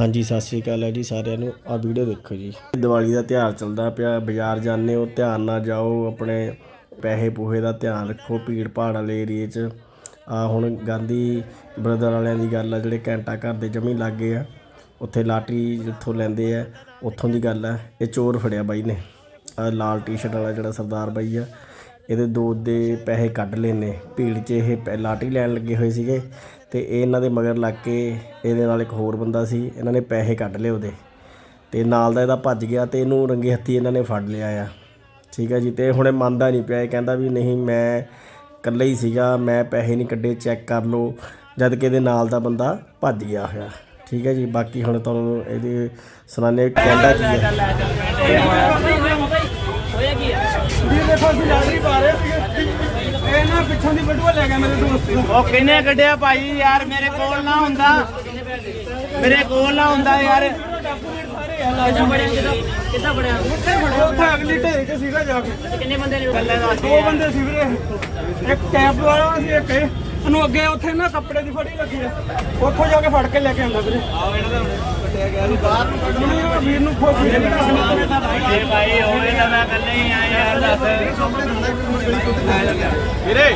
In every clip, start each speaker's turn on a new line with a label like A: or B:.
A: ਹਾਂਜੀ, ਸਤਿ ਸ਼੍ਰੀ ਅਕਾਲ ਹੈ ਜੀ ਸਾਰਿਆਂ ਨੂੰ। ਆ ਵੀਡੀਓ ਦੇਖੋ ਜੀ। ਦੀਵਾਲੀ ਦਾ ਤਿਉਹਾਰ ਚੱਲਦਾ ਪਿਆ, ਬਾਜ਼ਾਰ ਜਾਂਦੇ ਹੋ, ਧਿਆਨ ਨਾਲ ਜਾਓ, ਆਪਣੇ ਪੈਸੇ ਪੂਹੇ ਦਾ ਧਿਆਨ ਰੱਖੋ, ਭੀੜ ਭਾੜ ਵਾਲੇ ਏਰੀਏ 'ਚ। ਆ ਹੁਣ ਗਾਂਧੀ ਬ੍ਰਦਰ ਵਾਲਿਆਂ ਦੀ ਗੱਲ ਆ, ਜਿਹੜੇ ਘੰਟਾ ਘਰ ਦੇ ਜਮੀ ਲੱਗੇ ਆ, ਉੱਥੇ ਲਾਟਰੀ ਜਿੱਥੋਂ ਲੈਂਦੇ ਆ, ਉੱਥੋਂ ਦੀ ਗੱਲ ਆ। ਇਹ ਚੋਰ ਫੜਿਆ ਬਾਈ ਨੇ। ਆ ਲਾਲ ਟੀ-ਸ਼ਰਟ ਵਾਲਾ ਜਿਹੜਾ ਸਰਦਾਰ ਬਾਈ ਆ ਇਹਦੇ ਦੋ ਦੇ ਪੈਸੇ ਕੱਢ ਲੈਨੇ ਭੀੜ 'ਚ ਇਹ ਪੈ- ਲਾਟਰੀ ਲੈਣ ਲੱਗੇ ਹੋਏ ਸੀਗੇ ਅਤੇ ਇਹ ਇਹਨਾਂ ਦੇ ਮਗਰ ਲੱਗ ਕੇ ਇਹਦੇ ਨਾਲ ਇੱਕ ਹੋਰ ਬੰਦਾ ਸੀ, ਇਹਨਾਂ ਨੇ ਪੈਸੇ ਕੱਢ ਲਏ ਉਹਦੇ। ਅਤੇ ਨਾਲ ਦਾ ਇਹਦਾ ਭੱਜ ਗਿਆ ਅਤੇ ਇਹਨੂੰ ਰੰਗੇ ਹੱਥੀਂ ਇਹਨਾਂ ਨੇ ਫੜ ਲਿਆ ਆ। ਠੀਕ ਹੈ ਜੀ, ਤੇ ਹੁਣੇ ਮੰਨਦਾ ਨਹੀਂ ਪਿਆ, ਇਹ ਕਹਿੰਦਾ ਵੀ ਨਹੀਂ, ਮੈਂ ਇਕੱਲਾ ਹੀ ਸੀਗਾ, ਮੈਂ ਪੈਸੇ ਨਹੀਂ ਕੱਢੇ, ਚੈੱਕ ਕਰ ਲਓ। ਜਦ ਕਿ ਇਹਦੇ ਨਾਲ ਦਾ ਬੰਦਾ ਭੱਜ ਗਿਆ ਹੋਇਆ। ਠੀਕ ਹੈ ਜੀ, ਬਾਕੀ ਹੁਣ ਤੁਹਾਨੂੰ ਇਹਦੇ ਸੁਣਾਣੇ ਕਹਿੰਦਾ ਕੀ ਹੈ
B: ਅਸੀਂ ਲਾਟਰੀ ਪਾ ਰਹੇ ਸੀਗੇ। ਇਹ ਨਾ ਪਿੱਛੋਂ ਦੀ ਬਟੂਆ ਲੈ ਗਿਆ ਮੇਰੇ ਦੋਸਤ ਨੂੰ।
C: ਉਹ ਕਿੰਨੇ ਕੱਢਿਆ ਭਾਈ? ਯਾਰ ਮੇਰੇ ਕੋਲ ਨਾ ਹੁੰਦਾ। ਮੇਰੇ ਕੋਲ ਨਾ ਹੁੰਦਾ ਯਾਰ।
B: ਕਿੱਦਾਂ ਬੜਿਆ ਉੱਥੇ ਅਗਲੀ ਢੇਰੀ 'ਚ ਸੀਗਾ ਜਾ ਕੇ।
D: ਕਿੰਨੇ ਬੰਦੇ ਨੇ
B: ਦੋ ਬੰਦੇ ਸੀ ਵੀਰੇ। ਇੱਕ ਕੈਪ ਵਾਲਾ ਸੀ ਇੱਕ ਇਹ। ਉਹਨੂੰ ਅੱਗੇ ਉੱਥੇ ਨਾ ਕੱਪੜੇ ਦੀ ਫੜੀ ਲੱਗੀ ਆ। ਉੱਥੋਂ ਜਾ ਕੇ ਫੜ ਕੇ ਲੈ ਕੇ ਆਉਂਦਾ ਵੀਰੇ। ਆਹ ਇਹਨਾਂ ਦਾ ਕੱਟਿਆ ਗਿਆ ਨੂੰ ਬਾਹਰ ਨੂੰ ਕੱਢਣਾ ਵੀਰ ਨੂੰ ਖੋ ਵੀਰੇ
C: ਜੇ ਭਾਈ ਹੋਵੇ ਤਾਂ ਮੈਂ ਇਕੱਲੇ ਹੀ ਆ ਯਾਰ ਦੱਸ ਵੀਰੇ।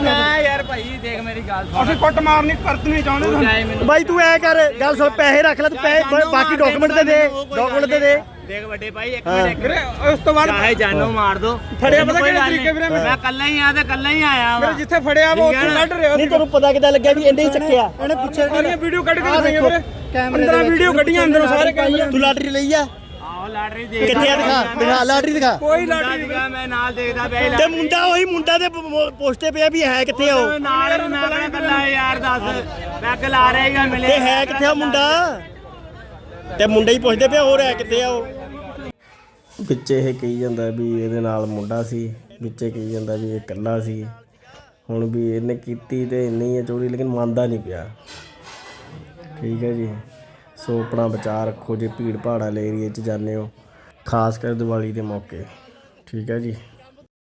C: ਨਾ ਯਾਰ ਭਾਈ ਦੇਖ ਮੇਰੀ ਗੱਲ
B: ਅਸੀਂ ਕੁੱਟ ਮਾਰਨੀ ਕਰਤ ਨਹੀਂ ਚਾਹੁੰਦੇ ਤੁਹਾਨੂੰ
C: ਮੈਨੂੰ
A: ਬਾਈ ਤੂੰ ਐ ਕਰ ਗੱਲ ਸੁਣ ਪੈਸੇ ਰੱਖ ਲੈ ਤੂੰ ਪੈਸੇ ਬਾਕੀ ਡਾਕੂਮੈਂਟ ਤੇ ਦੇ ਡਾਕੂਮੈਂਟ ਤੇ ਦੇ
C: ਦੇਖ ਵੱਡੇ ਭਾਈ ਇੱਕ ਮਿੰਟ ਇੱਕ
B: ਵੀਰੇ ਉਸ ਤੋਂ ਬਾਅਦ
C: ਚਾਹੇ ਜਾਨੋਂ ਮਾਰ ਦੋ।
B: ਫੜਿਆ ਪਤਾ ਕਿਹੜੇ ਤਰੀਕੇ ਵੀਰੇ। ਮੈਂ?
C: ਮੈਂ ਇਕੱਲਾ ਹੀ ਆ ਤੇ ਇਕੱਲਾ ਹੀ ਆਇਆ
B: ਮੇਰੇ
C: ਵਾ
B: ਜਿੱਥੇ ਫੜਿਆ ਵਾ ਉੱਥੇ ਕੱਢ ਰਿਹਾ
A: ਨਹੀਂ ਤੈਨੂੰ ਪਤਾ ਕਿੱਦਾਂ ਲੱਗਿਆ ਵੀ ਇਹਨੇ ਹੀ ਚੱਕਿਆ
B: ਇਹਨੇ ਪਿੱਛੇ ਵੀਡੀਓ ਕੱਢ ਕੇ ਦਿਖਾਈਆਂ ਵੀਰੇ। 15 ਵੀਡੀਓ ਕੱਢੀਆਂ ਅੰਦਰੋਂ ਸਾਰੇ ਕੈਮਰੇ
A: ਤੂੰ ਲਾਟਰੀ ਲਈ ਆ।
C: ਆਹੋ ਲਾਟਰੀ ਦੇਖ
A: ਕਿੱਥੇ ਆ? ਦਿਖਾ ਦਿਖਾ। ਲਾਟਰੀ ਦਿਖਾ।
B: ਕੋਈ ਲਾਟਰੀ
C: ਸੀਗਾ ਮੈਂ ਨਾਲ ਦੇਖਦਾ ਪਿਆ
A: ਤੇ ਮੁੰਡਾ ਉਹੀ ਮੁੰਡਾ ਦੇ ਪੋਸਟੇ ਪਿਆ ਵੀ ਹੈ ਕਿੱਥੇ ਆ ਉਹ।
C: ਲਾਟਰੀ। ਨਾਲ ਹੀ ਮੈਂ ਕਿਹੜਾ ਇਕੱਲਾ ਯਾਰ ਦੱਸ। ਮੈਂ ਲਾ ਰਹੇਗਾ ਮਿਲੇ
A: ਤੇ ਹੈ ਕਿੱਥੇ ਆ ਮੁੰਡਾ? ਤੇ ਮੁੰਡਾ ਹੀ ਪੁੱਛਦੇ ਪਿਆ ਹੋਰ ਹੈ ਕਿੱਥੇ ਆ ਉਹ? ਵਿੱਚ ਇਹ ਕਹੀ ਜਾਂਦਾ ਵੀ ਇਹਦੇ ਨਾਲ ਮੁੰਡਾ ਸੀ ਵਿੱਚ ਇਹ ਕਹੀ ਜਾਂਦਾ ਵੀ ਇਹ ਇਕੱਲਾ ਸੀ। ਹੁਣ ਵੀ ਇਹਨੇ ਕੀਤੀ ਤੇ ਹੈ ਚੋਰੀ ਲੇਕਿਨ ਮੰਨਦਾ ਨਹੀਂ ਪਿਆ। ਠੀਕ ਹੈ ਜੀ। ਸੋ ਆਪਣਾ ਬਚਾਅ ਰੱਖੋ ਜੇ ਭੀੜ ਭਾੜ ਵਾਲੇ ਏਰੀਏ 'ਚ ਜਾਂਦੇ ਹੋ, ਖਾਸ ਕਰ ਦੀਵਾਲੀ ਦੇ ਮੌਕੇ। ਠੀਕ ਹੈ ਜੀ?